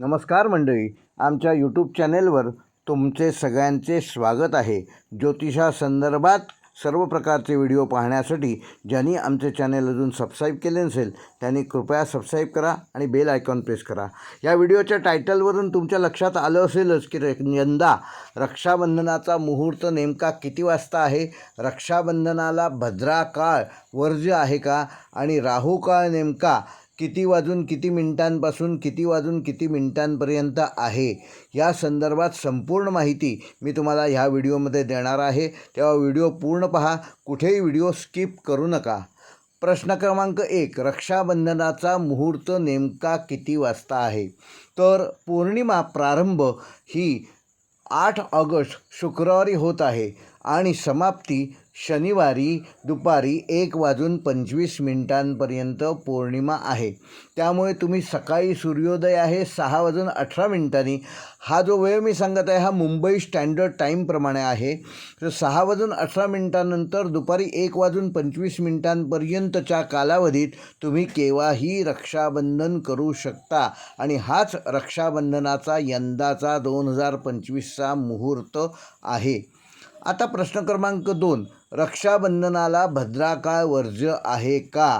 नमस्कार मंडळी आमच्या यूट्यूब चॅनेलवर तुमचे सगळ्यांचे स्वागत आहे. ज्योतिषासंदर्भात सर्व प्रकारचे व्हिडिओ पाहण्यासाठी ज्यांनी आमचे चॅनेल अजून सबस्क्राईब केले नसेल त्यांनी कृपया सबस्क्राईब करा आणि बेल आयकॉन प्रेस करा. या व्हिडिओच्या टायटलवरून तुमच्या लक्षात आलं असेलच की यंदा रक्षाबंधनाचा मुहूर्त नेमका किती वाजता आहे? रक्षाबंधनाला भद्रा काळ वर्ज्य आहे का? आणि राहू काळ नेमका किती वाजून किती मिनिटांपासून किती वाजून किती मिनिटांपर्यंत आहे? या संदर्भात संपूर्ण माहिती मी तुम्हाला ह्या व्हिडिओमध्ये देणार आहे. तेव्हा व्हिडिओ पूर्ण पहा. कुठेही व्हिडिओ स्किप करू नका. प्रश्न क्रमांक एक रक्षाबंधनाचा मुहूर्त नेमका किती वाजता आहे? तर पौर्णिमा प्रारंभ ही आठ ऑगस्ट शुक्रवारी होत आहे. आणि समाप्ती शनिवारी दुपारी एक वाजून पंचवीस मिनिटांपर्यंत पौर्णिमा आहे. त्यामुळे तुम्ही सकाळी सूर्योदय आहे सहा वाजून अठरा मिनिटांनी. हा जो वेळ मी सांगत आहे हा मुंबई स्टँडर्ड टाईमप्रमाणे आहे. तर सहा वाजून अठरा मिनिटांनंतर दुपारी एक वाजून पंचवीस मिनिटांपर्यंतच्या कालावधीत तुम्ही केव्हाही रक्षाबंधन करू शकता. आणि हाच रक्षाबंधनाचा यंदाचा दोन हजार पंचवीसचा मुहूर्त आहे. आता प्रश्न क्रमांक दोन रक्षाबंधनाला भद्राकाळ वर्ज्य आहे का?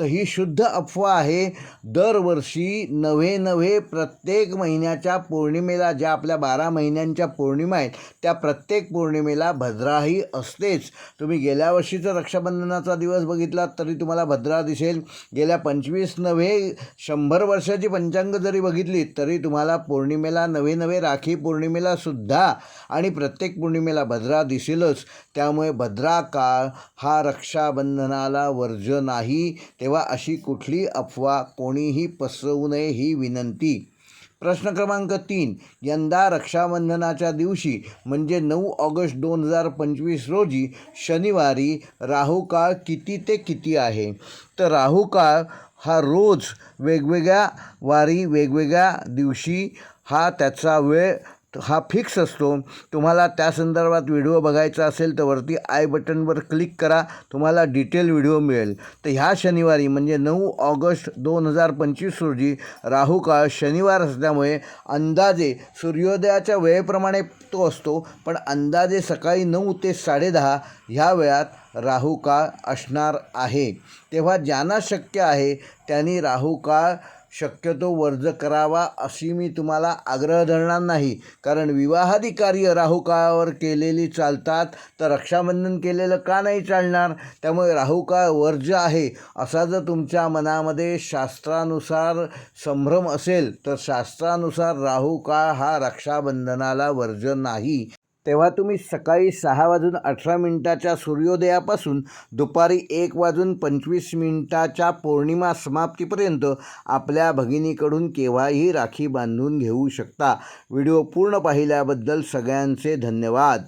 तर ही शुद्ध अफवा आहे. दरवर्षी नव्हे नव्हे प्रत्येक महिन्याच्या पौर्णिमेला ज्या आपल्या बारा महिन्यांच्या पौर्णिमा आहेत त्या प्रत्येक पौर्णिमेला भद्राही असतेच. तुम्ही गेल्या वर्षीचा रक्षाबंधनाचा दिवस बघितलात तरी तुम्हाला भद्रा दिसेल. गेल्या पंचवीस नव्हे शंभर वर्षाची पंचांग जरी बघितली तरी तुम्हाला पौर्णिमेला नवे नवे राखी पौर्णिमेला सुद्धा आणि प्रत्येक पौर्णिमेला भद्रा दिसेलच. त्यामुळे भद्रा काळ हा रक्षाबंधनाला वर्ज नाही. तेव्हा अशी कुठली अफवा कोणीही पसरवू नये ही विनंती. प्रश्न क्रमांक तीन. यंदा रक्षाबंधनाच्या दिवशी म्हणजे नऊ ऑगस्ट दोन हजार पंचवीस रोजी शनिवारी राहू काळ किती ते किती आहे? तर राहू काळ हा रोज वेगवेगळ्या वारी वेगवेगळ्या दिवशी हा त्याचा वेळ हा फिक्स असतो. तुम्हाला त्या संदर्भात व्हिडिओ बघायचा असेल तर वरती आय बटनवर क्लिक करा. तुम्हाला डिटेल व्हिडिओ मिळेल. तर ह्या शनिवारी म्हणजे नऊ ऑगस्ट दोन हजार पंचवीस रोजी राहू काळ शनिवार असल्यामुळे अंदाजे सूर्योदयाच्या वेळेप्रमाणे तो असतो. पण अंदाजे सकाळी नऊ ते साडेदहा ह्या वेळात राहू काळ असणार आहे. तेव्हा ज्यांना शक्य आहे त्यांनी राहू काळ शक्यतो वर्ज करावा अशी मी तुम्हाला आग्रह धरणार नाही. कारण विवाहादी कार्य राहू काळावर केलेली चालतात तर रक्षाबंधन केलेलं का नाही चालणार? त्यामुळे राहू काळ वर्ज आहे. असा जर तुमच्या मनामध्ये शास्त्रानुसार संभ्रम असेल तर शास्त्रानुसार राहू काळ हा रक्षाबंधनाला वर्ज नाही. तेव्हा तुम्ही सकाळी सहा वाजून अठरा मिनिटाच्या सूर्योदयापासून दुपारी एक वाजून पंचवीस मिनिटाच्या पौर्णिमा समाप्तीपर्यंत आपल्या भगिनीकडून केव्हाही राखी बांधून घेऊ शकता. व्हिडिओ पूर्ण पाहिल्याबद्दल सगळ्यांचे धन्यवाद.